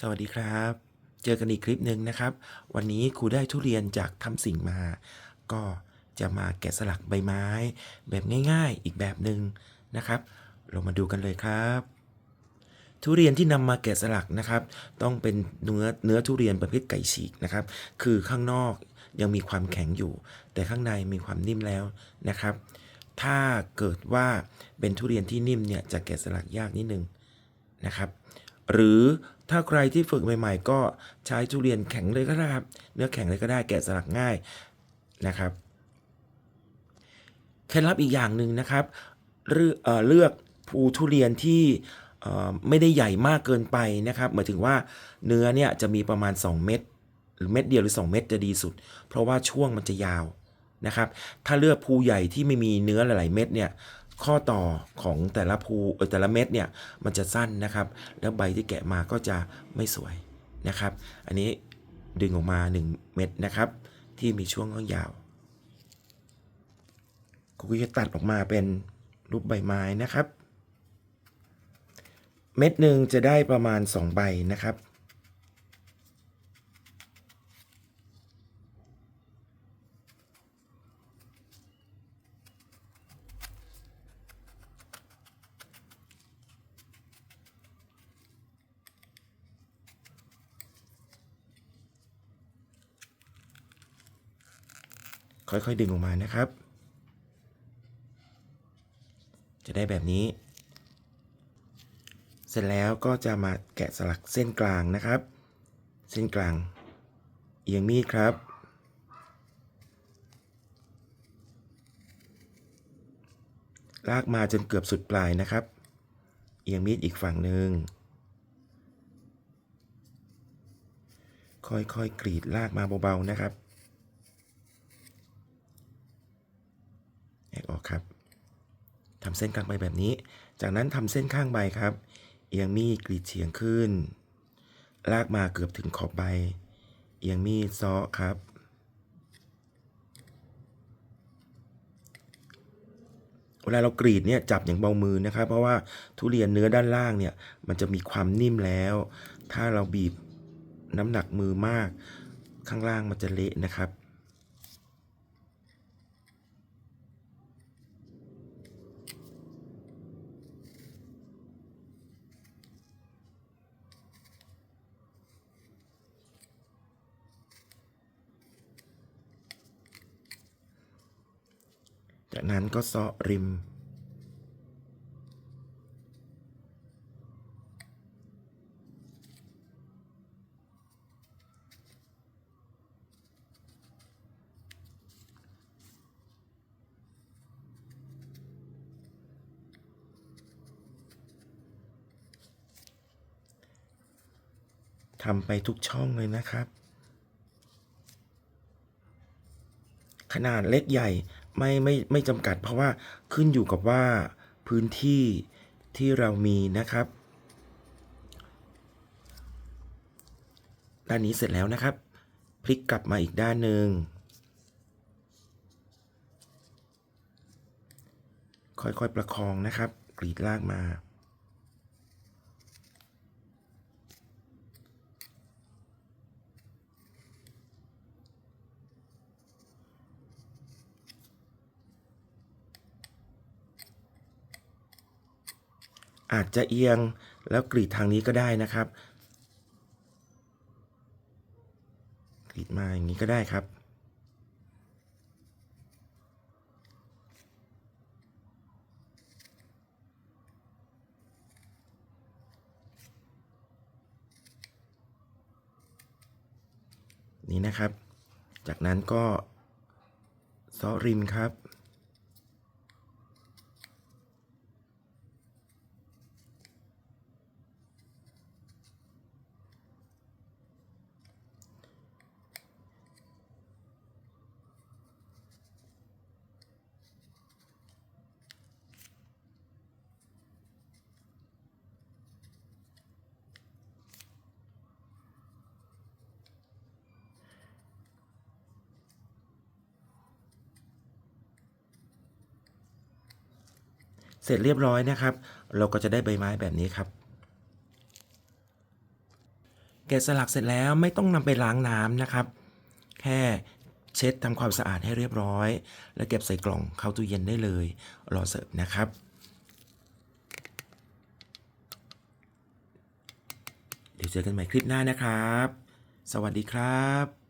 สวัสดีครับ เจอกันอีกคลิปหนึ่งนะครับ วันนี้ครูได้ทุเรียนจากทำสิ่งมา ก็จะมาแกะสลักใบไม้ แบบง่ายๆอีกแบบหนึ่งนะครับ เรามาดูกันเลยครับ ทุเรียนที่นำมาแกะสลักนะครับ ต้องเป็นเนื้อเนื้อทุเรียนประเภทไก่ฉีกนะครับ คือข้างนอกยังมีความแข็งอยู่ แต่ข้างในมีความนิ่มแล้วนะครับ ถ้าเกิดว่าเป็นทุเรียนที่นิ่มเนี่ยจะแกะสลักยากนิดนึงนะครับ หรือ ถ้าใครที่ฝึกใหม่ ๆ ก็ใช้ทุเรียนแข็งเลยก็ได้ครับ เนื้อแข็งเลยก็ได้แกะสลักง่ายนะครับเคล็ดลับอีกอย่างหนึ่งนะครับเลือกเลือกภูทุเรียนที่ไม่ได้ใหญ่มากเกินไปนะครับหมายถึงว่าเนื้อเนี่ยจะมีประมาณ 2 เม็ดหรือเม็ดเดียวหรือ 2 เม็ดจะดีสุด เพราะว่าช่วงมันจะยาวนะครับ ถ้าเลือกภูใหญ่ที่ไม่มีเนื้อหลาย ๆ เม็ดเนี่ย ข้อต่อของแต่ละภูแต่ละเม็ดเนี่ยมันจะสั้นนะครับ แล้วใบที่แกะมาก็จะไม่สวยนะครับ อันนี้ดึงออกมา 1 เม็ดนะครับ ที่มีช่วงข้างยาวกูก็จะตัดออกมาเป็นรูปใบไม้นะครับ เม็ดหนึ่งจะได้ประมาณ 2 ใบนะครับ ค่อยๆดึงออกมานะครับ จะได้แบบนี้ เสร็จแล้วก็จะมาแกะสลักเส้นกลางนะครับ เส้นกลาง เอียงมีดครับ ลากมาจนเกือบสุดปลายนะครับ เอียงมีดอีกฝั่งหนึ่งค่อยๆกรีดลากมาเบาๆนะครับแยกออกครับ ทำเส้นกลางใบแบบนี้ จากนั้นทำเส้นข้างใบครับ เอียงมีดกรีดเฉียงขึ้น ลากมาเกือบถึงขอบใบ เอียงมีดซ้อครับ เวลาเรากรีดเนี่ยจับอย่างเบามือนะครับ เพราะว่าทุเรียนเนื้อด้านล่างเนี่ยมันจะมีความนิ่มแล้ว ถ้าเราบีบน้ำหนักมือมาก ข้างล่างมันจะเละนะครับ จากนั้นก็เซาะริม ทำไปทุกช่องเลยนะครับขนาดเล็กใหญ่ ไม่ไม่ไม่จำกัด เพราะว่าขึ้นอยู่กับว่าพื้นที่ที่เรามีนะครับ ด้านนี้เสร็จแล้วนะครับ พลิกกลับมาอีกด้านหนึ่งค่อยๆประคองนะครับกรีดลากมา อาจจะเอียงแล้วกรีดทางนี้ก็ได้นะครับ กรีดมาอย่างนี้ก็ได้ครับ นี่นะครับ จากนั้นก็ซาะริมครับ เสร็จเรียบร้อยนะครับ เราก็จะได้ใบไม้แบบนี้ครับ แกะสลักเสร็จแล้วไม่ต้องนำไปล้างน้ำนะครับ แค่เช็ดทำความสะอาดให้เรียบร้อย แล้วเก็บใส่กล่องเข้าตู้เย็นได้เลย รอเสิร์ฟนะครับเดี๋ยวเจอกันใหม่คลิปหน้านะครับ สวัสดีครับ